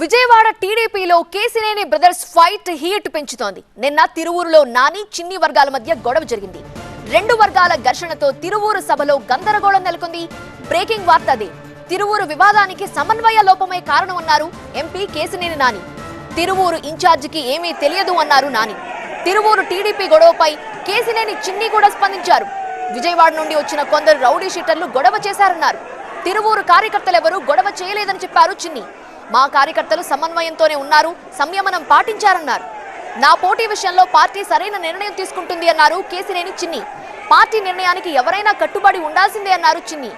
విజయవాడ టీడీపీలో Kesineni brothers fight heat పెంచుతోంది. నిన్న తిరువూరులో నాని చిన్ని వర్గాల మధ్య గొడవ జరిగింది. రెండు వర్గాల ఘర్షణతో తిరువూరు సభలో గందరగోళం నెలకొంది. బ్రేకింగ్ వార్త అదే. తిరువూరు వివాదానికి సమన్వయ లోపమే కారణమన్నారు ఎంపీ కేసినేని నాని. తిరువూరు ఇన్ఛార్జికి ఏమీ తెలియదు అన్నారు నాని. తిరువూరు టీడీపీ గొడవపై కేసినేని చిన్ని కూడా స్పందించారు. విజయవాడ నుండి వచ్చిన కొందరు రౌడీ షీటర్లు గొడవ చేశారన్నారు. తిరువూరు కార్యకర్తలెవరూ గొడవ చేయలేదని చెప్పారు చిన్ని. మా కార్యకర్తలు సమన్వయంతోనే ఉన్నారు సంయమనం పాటించారన్నారు. నా పోటీ విషయంలో పార్టీ సరైన నిర్ణయం తీసుకుంటుంది అన్నారు కేసినేని చిన్ని. పార్టీ నిర్ణయానికి ఎవరైనా కట్టుబడి ఉండాల్సిందే అన్నారు చిన్ని.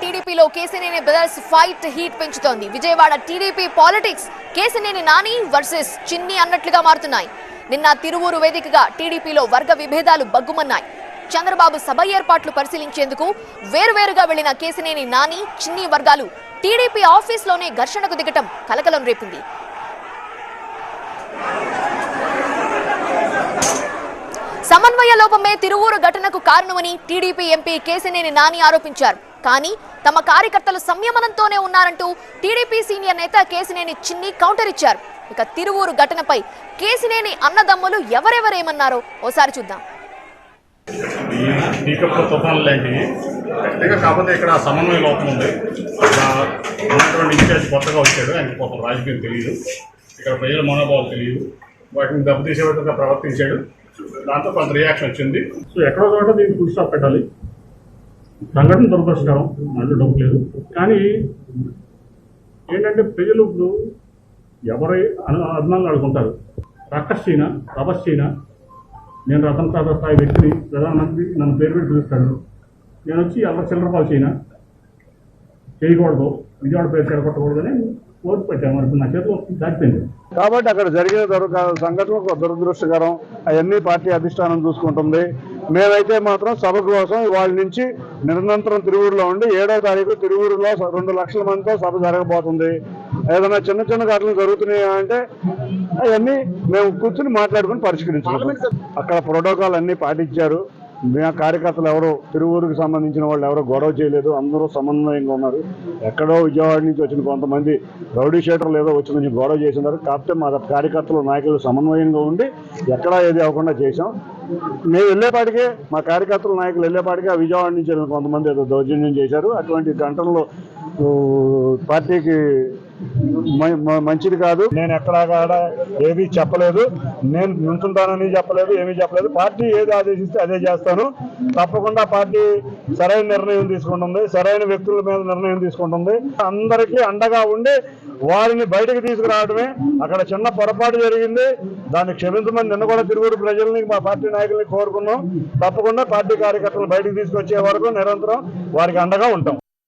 టీడీపీలో కేసినేని బ్రదర్స్ ఫైట్ హీట్ పెంచుతోంది. Vijayawada TDP politics Kesineni Nani versus Chinni అన్నట్లుగా మారుతున్నాయి. నిన్న తిరువూరు వేదికగా టీడీపీలో వర్గ విభేదాలు బగ్గుమన్నాయి. చంద్రబాబు సభ ఏర్పాట్లు పరిశీలించేందుకు వేరువేరుగా వెళ్ళిన కేసినేని నాని చిన్ని వర్గాలు టీడీపీ ఆఫీస్లోనే ఘర్షణకు దిగటం కలకలం రేపింది. సమన్వయ లోపమే తిరువూరు ఘటనకు కారణమని టీడీపీ ఎంపీ కేసినేని నాని ఆరోపించారు. కానీ తమ కార్యకర్తలు సంయమనంతోనే ఉన్నారంటూ టీడీపీ సీనియర్ నేత కేసినేని చిన్ని కౌంటర్ ఇచ్చారు. ఇక తిరువూరు ఘటనపై కేసినేని అన్నదమ్ములు ఎవరెవరేమన్నారో ఓసారి చూద్దాం. ఈ పీకప్ లాంటివి. గట్టిగా కాకపోతే ఇక్కడ సమన్వయ లోపం ఉంది. ఉన్నటువంటి ఇన్ఛార్జ్ కొత్తగా వచ్చాడు. ఆయనకి కొంత రాజకీయం తెలియదు. ఇక్కడ ప్రజల మనోభావాలు తెలియదు. వాటిని దెబ్బతీసే విధంగా ప్రవర్తించాడు. దాంతో కొంత రియాక్షన్ వచ్చింది. సో ఎక్కడో చోట దీన్ని ఫుల్ స్టాప్ పెట్టాలి. సంఘటన దురదృష్టకరం మళ్ళీ డబ్బు లేదు కానీ ఏంటంటే ప్రజలు ఇప్పుడు ఎవరి అను అభిమానులు అడుగుంటారు రక్కశ్చీన తపశ్చీన నేను రతన్ టాటా స్థాయి వ్యక్తిని ప్రధానమంత్రి నన్ను పేరు పెట్టి పిలుస్తాడు. నేను వచ్చి అల్లరి చిల్లర పాలు చేయనా చేయకూడదు. విజయవాడ పేరు చెడగొట్టకూడదని ఓటు పెట్టాను మరి నా చేతిలో దాటిపోయింది కాబట్టి అక్కడ జరిగిన సంఘటన ఒక దురదృష్టకరం. అవన్నీ పార్టీ అధిష్టానం చూసుకుంటుంది. మేమైతే మాత్రం సభ కోసం వాళ్ళ నుంచి నిరంతరం తిరువూరులో ఉండి ఏడో తారీఖు తిరువూరులో స- రెండు లక్షల మందితో సభ జరగబోతుంది. ఏదైనా చిన్న చిన్న ఘటనలు జరుగుతున్నాయి అంటే అవన్నీ మేము కూర్చుని మాట్లాడుకుని పరిష్కరించుకుంటాం. అక్కడ ప్రోటోకాల్ అన్ని పాటించారు. మా కార్యకర్తలు ఎవరు తిరువూరుకు సంబంధించిన వాళ్ళు ఎవరు గొడవ చేయలేదు అందరూ సమన్వయంగా ఉన్నారు. ఎక్కడో విజయవాడ నుంచి వచ్చిన కొంతమంది రౌడీ షేటర్లు ఏదో వచ్చి నుంచి గొడవ చేసినారు. కాకపోతే మా కార్యకర్తలు నాయకులు సమన్వయంగా ఉండి ఎక్కడా ఏది అవ్వకుండా చేశాం. మేము వెళ్ళేపాటికే మా కార్యకర్తల నాయకులు వెళ్ళేపాటికే విజయవాడ నుంచి కొంతమంది ఏదో దౌర్జన్యం చేశారు. అటువంటి గంటల్లో పార్టీకి మంచిది కాదు. నేను ఎక్కడా కాడ ఏమీ చెప్పలేదు. నేను నుంచుంటానని చెప్పలేదు ఏమీ చెప్పలేదు. పార్టీ ఏది ఆదేశిస్తే అదే చేస్తాను. తప్పకుండా పార్టీ సరైన నిర్ణయం తీసుకుంటుంది సరైన వ్యక్తుల మీద నిర్ణయం తీసుకుంటుంది. అందరికీ అండగా ఉండి వారిని బయటకు తీసుకురావడమే. అక్కడ చిన్న పొరపాటు జరిగింది. దాన్ని క్షమించమని నిన్న కూడా తిరుగుడు ప్రజల్ని మా పార్టీ నాయకుల్ని కోరుకున్నాం. తప్పకుండా పార్టీ కార్యకర్తలు బయటకు తీసుకొచ్చే వరకు నిరంతరం వారికి అండగా ఉంటాం.